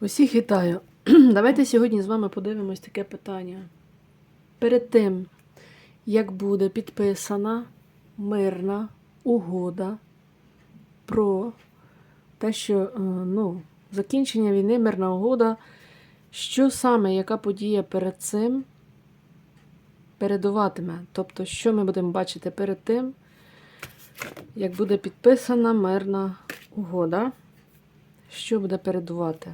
Усіх вітаю. Давайте сьогодні з вами подивимось таке питання. Перед тим, як буде підписана мирна угода про те, що е, ну, закінчення війни, мирна угода, що саме, яка подія перед цим передуватиме? Тобто, що ми будемо бачити перед тим, як буде підписана мирна угода, що буде передувати?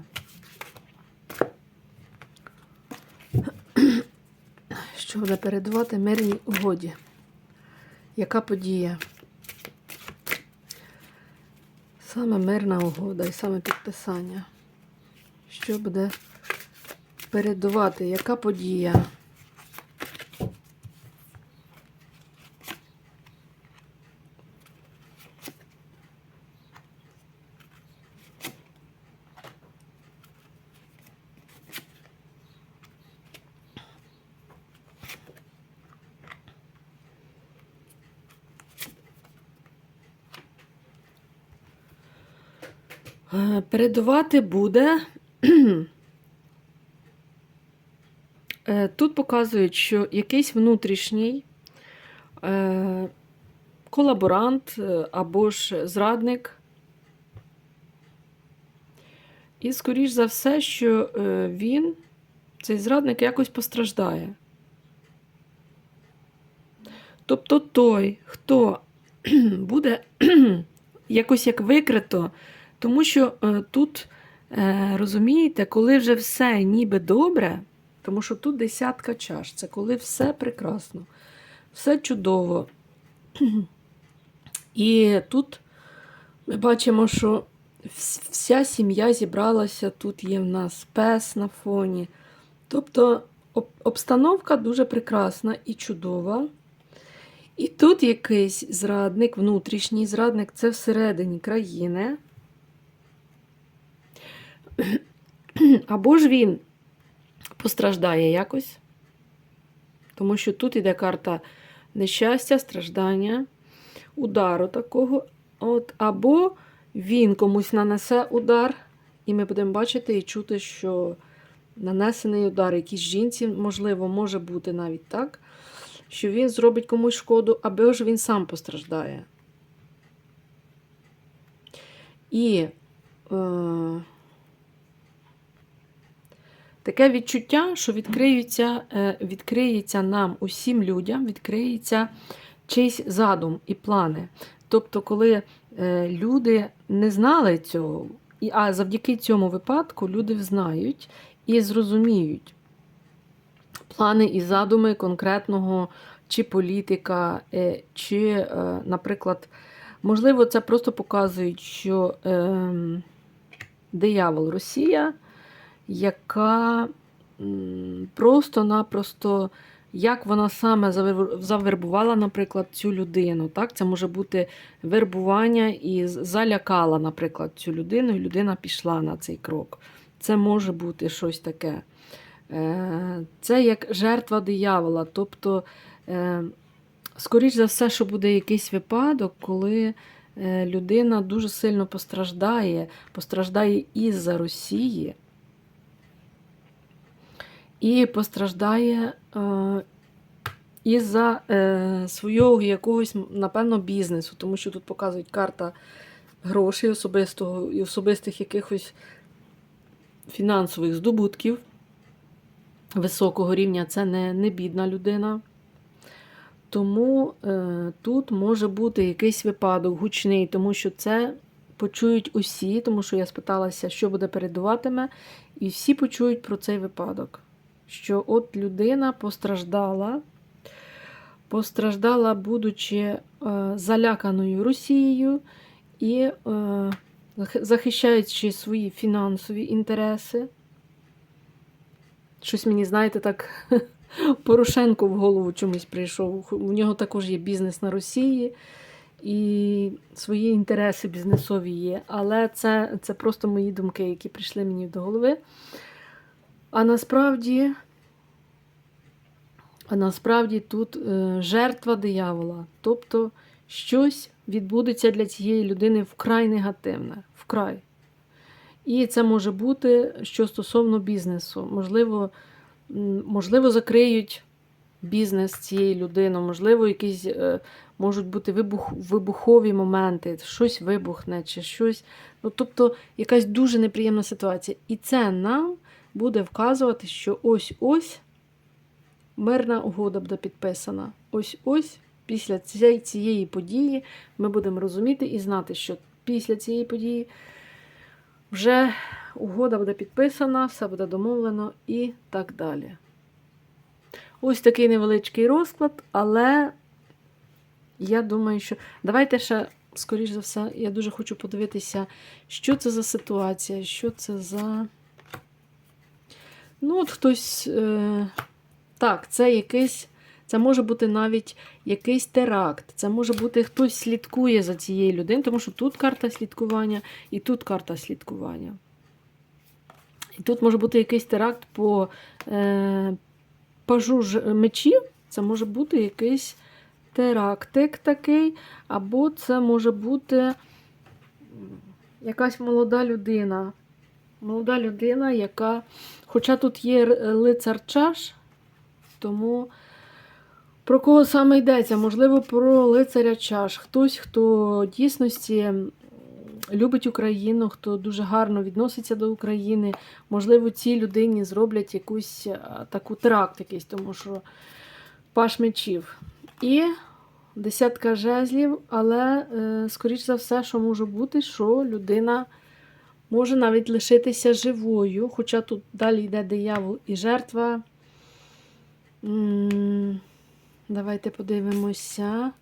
Що буде передувати мирній угоді. Яка подія? Саме мирна угода і саме підписання. Що буде передувати? Яка подія? Передувати буде. Е, Тут показують, що якийсь внутрішній е, колаборант е, або ж зрадник. І, скоріш за все, що е, він, цей зрадник, якось постраждає. Тобто той, хто буде якось як викрито, тому що е, тут, е, розумієте, коли вже все ніби добре, тому що тут десятка чаш, це коли все прекрасно, все чудово. І тут ми бачимо, що вся сім'я зібралася, тут є в нас пес на фоні. Тобто обстановка дуже прекрасна і чудова. І тут якийсь зрадник, внутрішній зрадник, це всередині країни. Або ж він постраждає якось, тому що тут іде карта нещастя, страждання, удару такого. От, Або він комусь нанесе удар, і ми будемо бачити і чути, що нанесений удар якійсь жінці, можливо, може бути навіть так, що він зробить комусь шкоду, або ж він сам постраждає. І е, таке відчуття, що відкриються, е, відкриється нам усім людям, відкриється чийсь задум і плани. Тобто, коли е, люди не знали цього, а завдяки цьому випадку люди взнають і зрозуміють плани і задуми конкретного чи політика, е, чи, наприклад, можливо, це просто показують, що е, диявол Росія, яка просто-напросто, як вона саме завербувала, наприклад, цю людину. Так? Це може бути вербування і залякала, наприклад, цю людину, і людина пішла на цей крок. Це може бути щось таке. Е, Це як жертва диявола. Тобто, е, скоріш за все, що буде якийсь випадок, коли е, людина дуже сильно постраждає, постраждає із-за Росії. І постраждає е, із-за е, свого якогось, напевно, бізнесу, тому що тут показують карта грошей особистого і особистих якихось фінансових здобутків високого рівня. Це не, не бідна людина. Тому е, тут може бути якийсь випадок гучний, тому що це почують усі, тому що я спиталася, що буде передуватиме, і всі почують про цей випадок. Що от людина постраждала, постраждала, будучи е, заляканою Росією і е, захищаючи свої фінансові інтереси. Щось мені, знаєте, так Порошенко в голову чомусь прийшов. У нього також є бізнес на Росії і свої інтереси бізнесові є. Але це, це просто мої думки, які прийшли мені до голови. А насправді, а насправді тут е, жертва диявола. Тобто щось відбудеться для цієї людини вкрай негативне. Вкрай. І це може бути що стосовно бізнесу. Можливо, можливо, закриють бізнес цієї людини, можливо, якісь е, можуть бути вибух, вибухові моменти, щось вибухне чи щось. Ну, тобто, якась дуже неприємна ситуація. І це нам буде вказувати, що ось-ось мирна угода буде підписана. Ось-ось після цієї, події ми будемо розуміти і знати, що після цієї події вже угода буде підписана, все буде домовлено і так далі. Ось такий невеличкий розклад, але я думаю, що давайте ще, скоріш за все, я дуже хочу подивитися, що це за ситуація, що це за. Ну, от хтось. Е... Так, це якийсь. Це може бути навіть якийсь теракт. Це може бути хтось слідкує за цією людиною, тому що тут карта слідкування і тут карта слідкування. І тут може бути якийсь теракт по е, пажу мечів. Це може бути якийсь терактик такий, або це може бути якась молода людина. Молода людина, яка. Хоча тут є лицар чаш, тому про кого саме йдеться? Можливо, про лицаря чаш. Хтось, хто дійсності любить Україну, хто дуже гарно відноситься до України. Можливо, цій людині зроблять якусь таку теракт якийсь, тому що паш мечів. І десятка жезлів, але, е, скоріш за все, що може бути, що людина може навіть лишитися живою, хоча тут далі йде диявол і жертва. Давайте подивимося.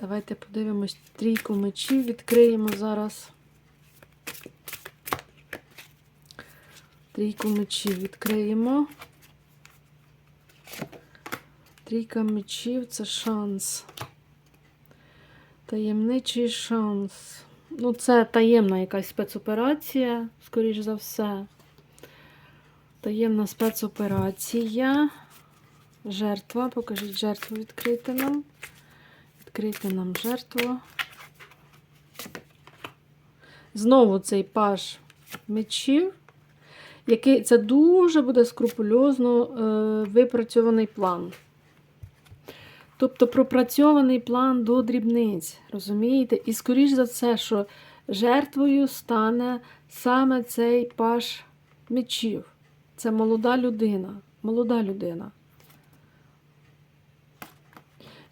Давайте подивимось трійку мечів, відкриємо зараз. Трійку мечів відкриємо. Трійка мечів це шанс. Таємничий шанс. Ну, це таємна якась спецоперація, скоріш за все. Таємна спецоперація. Жертва. Покажіть жертву відкрити нам. Відкрити нам жертву. Знову цей паж мечів, який це дуже буде скрупульозно е, випрацьований план. Тобто пропрацьований план до дрібниць, розумієте? І скоріш за все, що жертвою стане саме цей паж мечів. Це молода людина. Молода людина.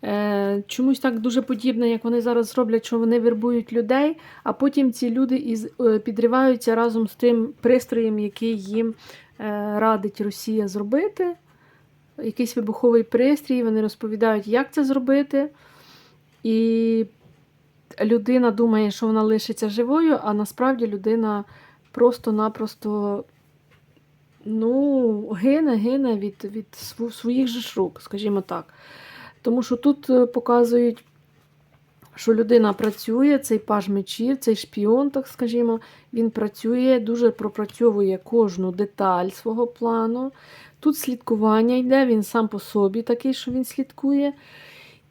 Е, чомусь так дуже подібно, як вони зараз роблять, що вони вербують людей, а потім ці люди із, е, підриваються разом з тим пристроєм, який їм е, радить Росія зробити. Якийсь вибуховий пристрій, вони розповідають, як це зробити. І людина думає, що вона лишиться живою, а насправді людина просто-напросто ну, гине, гине від, від своїх же рук, скажімо так. Тому що тут е, показують, що людина працює, цей паж мечів, цей шпіон, так скажімо, він працює, дуже пропрацьовує кожну деталь свого плану. Тут слідкування йде, він сам по собі такий, що він слідкує.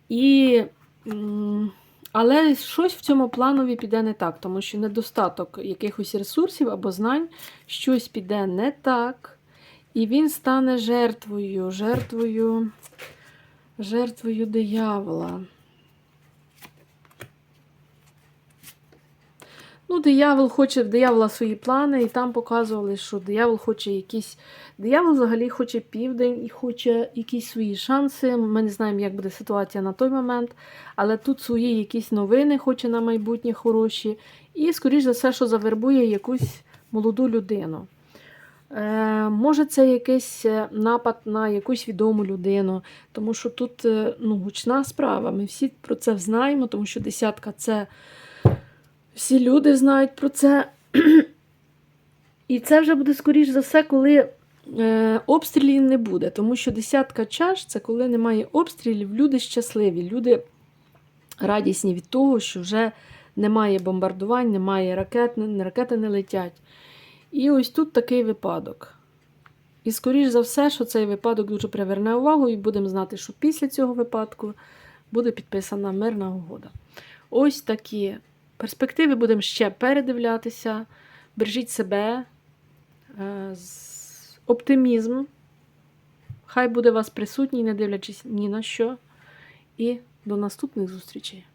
І, але щось в цьому планові піде не так, тому що недостаток якихось ресурсів або знань, щось піде не так. І він стане жертвою, жертвою, жертвою диявола. Диявол хоче, в диявола свої плани, і там показували, що диявол хоче якісь. Диявол взагалі хоче південь і хоче якісь свої шанси. Ми не знаємо, як буде ситуація на той момент, але тут свої якісь новини хоче на майбутнє хороші. І, скоріш за все, що завербує якусь молоду людину. Е, може, це якийсь е, напад на якусь відому людину, тому що тут е, ну, гучна справа. Ми всі про це знаємо, тому що десятка це всі люди знають про це. І це вже буде, скоріш за все, коли е, обстрілів не буде. Тому що десятка чаш це коли немає обстрілів, люди щасливі, люди радісні від того, що вже немає бомбардувань, немає ракет, ракети не летять. І ось тут такий випадок. І, скоріш за все, що цей випадок дуже приверне увагу, і будемо знати, що після цього випадку буде підписана мирна угода. Ось такі перспективи будемо ще передивлятися. бережіть себе, е, оптимізм. Хай буде вас присутній, не дивлячись ні на що. І до наступних зустрічей.